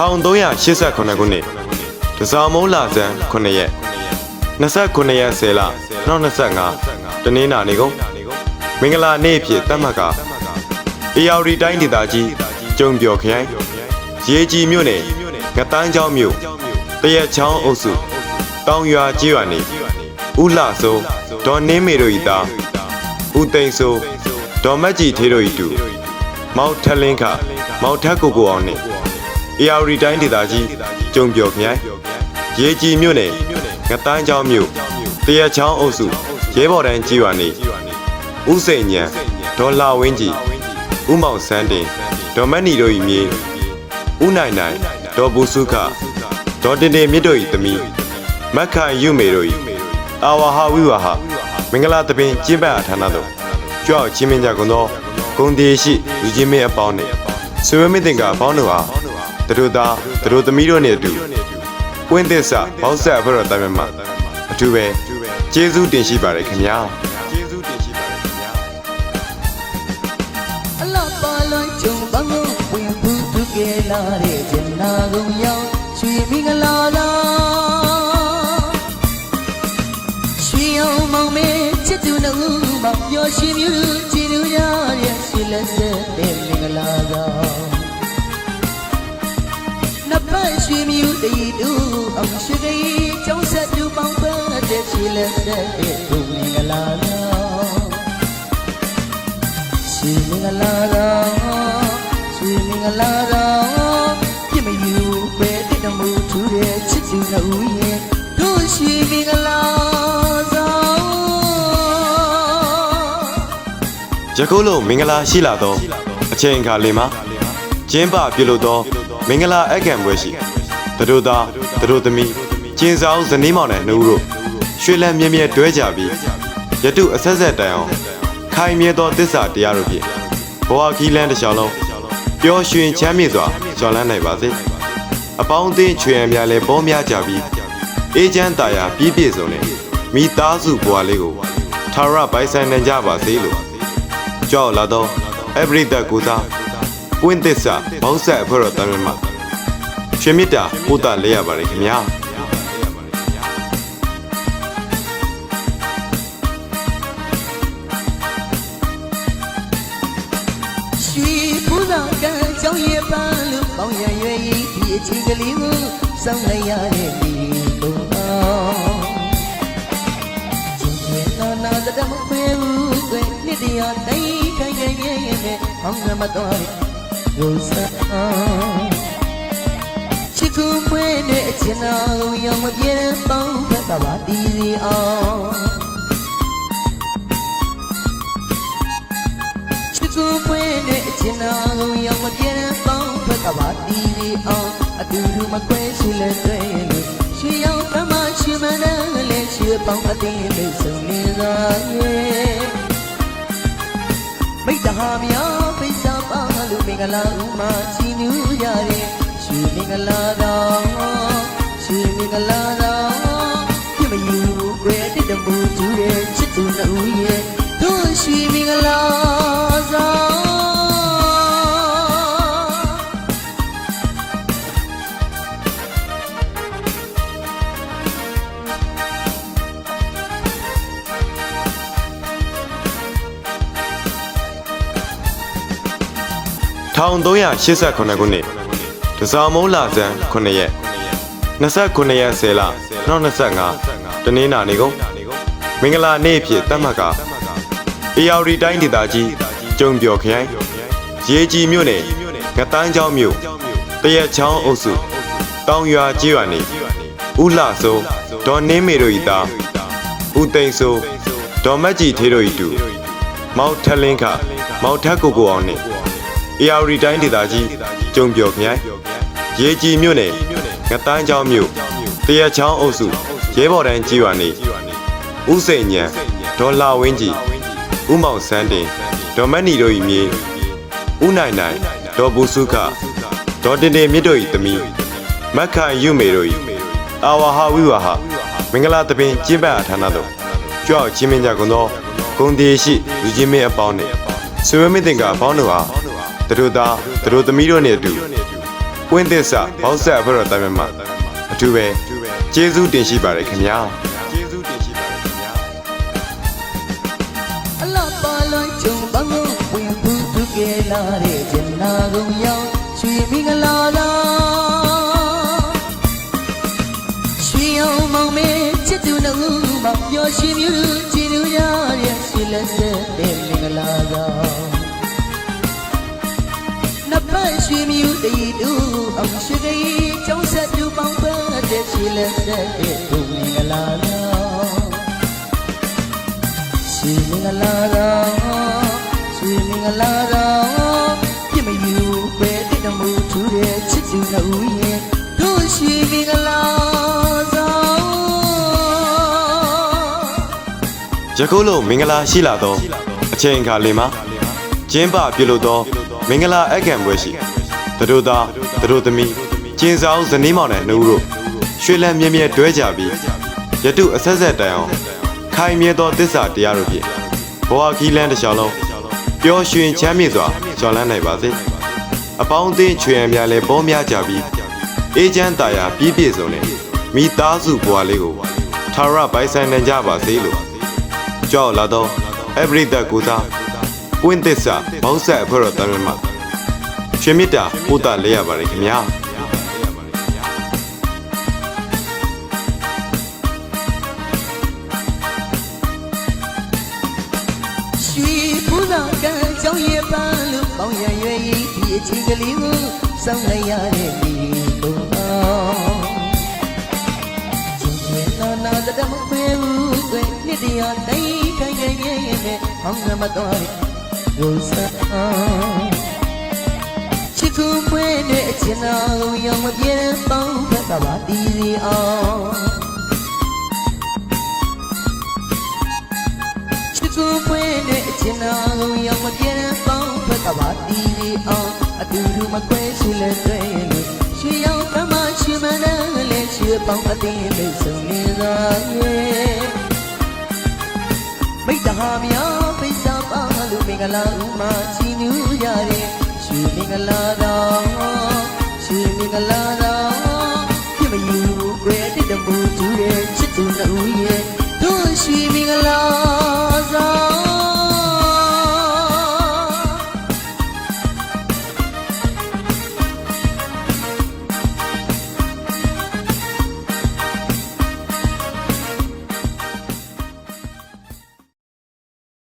1389ခုနှစ်တစားမုံလာဇန်9ရက်29ရက်10လ2025တနင်္လာနေ့ကုန်မင်္ဂလာနေ့အဖြစ်သတ်မှတ်ကအေယာရီတိုင်းဒေသကြီးကျုံပြော်ခရိုင်ရေကြီးမြို့နယ်ငတန်းချောင်းမြို့တရက်ချောင်းအုပ်စုတောင်ရွာကြီးရွာနေဥလှစိုးဒေါ်နင်းမေတို့ဤသားဥသိန်းစိုးဒေါ်မက်ကြီးထေးတို့ဤတူမောက်ထက်လင်းခမောက်ထက်ကိုကိုအောင်နှင့် AR တိုင်းဒေသကြီးကျုံပြော်ခရိုင်ရေကြီးမြို့နယ်ငတန်းချောင်းမြို့တရက်ချောင်းအုပ်စုရဲဘော်တန်းကြီးရွာနေဥစိန်ညံဒေါ်လာဝင်းကြီးဥမောင်စန်းတင်ဒေါ်မတ်နီတို့၏မြေဥနိုင်နိုင်ဒေါ်ဘူစုခဒေါ်တင်တင်မြင့်တို့၏သမီးမက်ခိုင်ယူမေတို့၏အာဝါဟာဝိဝါဟာမင်္ဂလာသပင်ကျင်းပအဌာနသို့ကြွအောင်ချင်းမင်းကြကုန်သောဂုံတီရှိလူချင်းမင်းအပေါင်းနှင့်ဆွေမင်းတင်ကအပေါင်းတို့ဟာ သူတို့သားသူတို့သမီးတို့နှင့်အတူပွင့်သစ္စာဘောက်ဆက်အဖွဲ့တော်တိုင်းမှာအထူးပဲကျေးဇူးတင်ရှိပါတယ်ခင်ဗျာကျေးဇူးတင်ရှိပါတယ်ခင်ဗျာအလော့ပါလွန်ကြုံပန်းကိုဝင်ဖူးသူကဲလာတဲ့ကျင်နာကုန်ရောက်ရွှေမင်္ဂလာသာရွှေအောင်မောင်မဲချစ်သူနှုတ်မပျော်ရွှင်မြူချီလူရတဲ့ရွှေလက်ဆက်တဲ့မင်္ဂလာသာ မြူတီတူအောင်ရှိကြီးကျောင်းဆက်သူပေါင်းဖက်တဲ့ရွှေလက်ဆက်တဲ့ဒုမင်္ဂလာသာရွှေမင်္ဂလာတော်ရွှေမင်္ဂလာတော်ပြည့်မယူပဲတည်တော်မူထူတဲ့ချစ်သူနှုတ်ရဲ့တို့ရွှေမင်္ဂလာတော်ယခုလိုမင်္ဂလာရှိလာသောအချိန်အခါလေးမှာကျင်းပပြုလုပ်သောမင်္ဂလာအကံပွဲရှိ သူတို့သားသူတို့သမီးကျင်းဆောင်ဇနီးမောင်နဲ့နှုတ်တို့ရွှေလန်းမြဲမြဲတွဲကြပြီးယတုအဆက်ဆက်တိုင်အောင်ခိုင်မြဲသောတစ္ဆာတရားတို့ဖြင့်ဘဝခီးလန်းတစ်လျှောက်လုံးပျော်ရွှင်ချမ်းမြေ့စွာကျော်လန်းနိုင်ပါစေအပေါင်းအသင်းချွေရန်များလည်းပေါများကြပြီးအေးချမ်းသာယာပြည့်ပြည့်စုံတဲ့မိသားစုဘဝလေးကိုထာဝရပိုင်ဆိုင်နိုင်ကြပါစေလို့ကြောက်လာတော့အပရိသတ်ကိုစားပွင့်သစ္စာဘောက်ဆက်အဖွဲ့တော်တမန်မှာ ရွှေမြတ်တာပို့တာလဲရပါတယ်ခင်ဗျာရွှေပူဇော်ကံကြောင့်ရပန်းလို့ပေါင်းရရွယ်ဤဒီအချိန်ကလေးကိုစောင့်လိုက်ရတဲ့ဒီလိုအောင်ချင်းချင်းနာနာတမခွေဘူးကွယ်နှစ်တရာတိုင်းခိုင်ခိုင်ရဲ့ရဲ့ဟောင်းမတော်ရိုးစား ချစ်ခုမွေးတဲ့အချင်တော်ရောင်မပြေတဲ့ပေါင်းဖက်ပါပါတီစီအောင်ချစ်သူပွင့်တဲ့အချင်တော်ကိုရောက်မပြေတဲ့ပေါင်းဖက်ကပါတီးပြီးအောင်အတူတူမခွဲရှိလဲတွေ့လို့ရွှေရောင်ကမှရွှေမန်းနဲ့လည်းရွှေပေါင်းအတင်းလေးစုံနေသာရဲ့မိတ္တဟာများပိစာပါလို့မင်္ဂလာဥမာချီနူးရတဲ့ရွှေ မင်္ဂလာတော်ရွှေမင်္ဂလာတော်ပြမယူွယ်တဲ့တမှုကျူတဲ့ချစ်သူနှုတ်ရဲ့တို့ရွှေမင်္ဂလာဆောင်1389ခုနှစ် တစားမုံလာဇန်9ရက်29ရက်10လ2025တနင်္လာနေ့ကုန်မင်္ဂလာနေ့အဖြစ်သတ်မှတ်ကအေယာရီတိုင်းဒေသကြီးကျုံပြော်ခရိုင်ရေကြီးမြို့နယ်ငတန်းချောင်းမြို့တရက်ချောင်းအုပ်စုတောင်ရွာကြီးရွာနေဥလှစိုးဒေါ်နင်းမေတို့ဤသားဥသိန်းစိုးဒေါ်မက်ကြီးထေးတို့ဤတူမောက်ထက်လင်းခမောက်ထက်ကိုကိုအောင်နှင့် AR တိုင်းဒေသကြီးကျုံပြော်ခရိုင် ရေကြီးမြို့နယ်ငတန်းချောင်းမြို့တရက်ချောင်းအုပ်စုရဲဘော်တန်းကြီးရွာနေဥစိန်ညံဒေါ်လာဝင်းကြီးဥမောင်စန်းတင်ဒေါ်မတ်နီတို့၏မြေဥနိုင်နိုင်ဒေါ်ဘူစုခဒေါ်တင်တင်မြင့်တို့၏သမီးမက်ခိုင်ယူမေတို့၏အာဝါဟာဝိဝါဟာမင်္ဂလာသပင်ကျင်းပအဌာနသို့ကြွအောင်ချင်းမင်းကြကုန်သောဂုံတီရှိလူချင်းမင်းအပေါင်းနှင့်ဆွေမင်းတင်ကအပေါင်းတို့ဟာသူတို့သားသူတို့သမီးတို့နဲ့အတူ ပွင့်သစ္စာဘောက်ဆက်အဖွဲ့တော်တိုင်းမှာအထူးပဲကျေးဇူးတင်ရှိပါတယ်ခင်ဗျာကျေးဇူးတင်ရှိပါတယ်ခင်ဗျာအလားပါလွန်ကြုံပန်းကိုဝင်ဖူးသူကလာတဲ့ကျင်နာကုန်ရောက်ရွှေမင်္ဂလာသာရွှေအောင်မောင်မဲချစ်သူနှုတ်မှာပျော်ရွှင်မြူကြည်လူရတဲ့ရွှေလက်ဆက်တဲ့ တီတူအောင်ရှိကြီးကျောင်းဆက်သူပေါင်းဖက်တဲ့ရွှေလက်ဆက်တဲ့သူမင်္ဂလာသာရွှေမင်္ဂလာတော်ရွှေမင်္ဂလာတော်ပြစ်မယူပဲတိတ်တမှုထူတဲ့ချစ်သူနှုတ်ရဲ့တို့ရွှေမင်္ဂလာတော်ယခုလိုမင်္ဂလာရှိလာသောအချိန်အခါလေးမှာကျင်းပပြုလုပ်သောမင်္ဂလာအကံပွဲရှိ တတို့သားတတို့သမီးကျင်းဆောင်ဇနီးမောင်နဲ့နှုတ်တို့ရွှေလန်းမြဲမြဲတွဲကြပြီးယတုအဆက်ဆက်တိုင်အောင်ခိုင်မြဲသောတစ္ဆာတရားတို့ဖြင့်ဘဝခီးလန်းတစ်လျှောက်လုံးပျော်ရွှင်ချမ်းမြေ့စွာကျော်လန်းနိုင်ပါစေအပေါင်းအသင်းချွေရန်များလည်းပေါများကြပြီးအေးချမ်းတာယာပြည့်ပြည့်စုံတဲ့မိသားစုဘဝလေးကိုထာဝရပိုင်ဆိုင်နိုင်ကြပါစေလို့ကြောက်လာတော့ every တက်ကိုစားပွင့်သစ္စာဘောက်ဆက်အဖွဲ့တော်တမ်းမှာ ရွှေမြတ်တာပို့တာလဲရပါတယ်ခင်ဗျာရွှေပူလာကံကြောင့်ရပန်းလို့ပေါင်းရရွယ်ဤဒီအချိန်ကလေးကိုစောင့်လိုက်ရတဲ့ဒီလိုအောင်ကျင်ကျင်နာနာတမခွေဘူးကွယ်နှစ်တရာတိုင်းခိုင်ခိုင်ရဲ့ရဲ့ဟောင်းမတော်ရဲ့ရိုးစား ချစ်ခုဖွေးတဲ့အချင်တော်ရောင်မပြေတဲ့ပေါင်းဖက်ကပါတီးစီအောင်ချစ်ကိုဖွင့်တဲ့အချင်တော်ကိုရောက်မပြေတဲ့ပေါင်းဖက်ကပါတီးရီအောင်အတူတူမခွဲရှိလဲတွေ့လို့ရွှေရောင်ကမှရွှေမန်းနဲ့လဲရွှေပေါင်းအတင်းလေးစုံနေတာရဲ့မိတ္တဟာမြောပိစာပါလို့မင်္ဂလာဥမာချီနူးရတဲ့ ရွှေမင်္ဂလာတော်ရွှေမင်္ဂလာတော်ပြမယူကြွယ်တဲ့တမူကျူးရဲ့ချစ်သူနှုတ်ရဲ့တို့ရွှေမင်္ဂလာသာ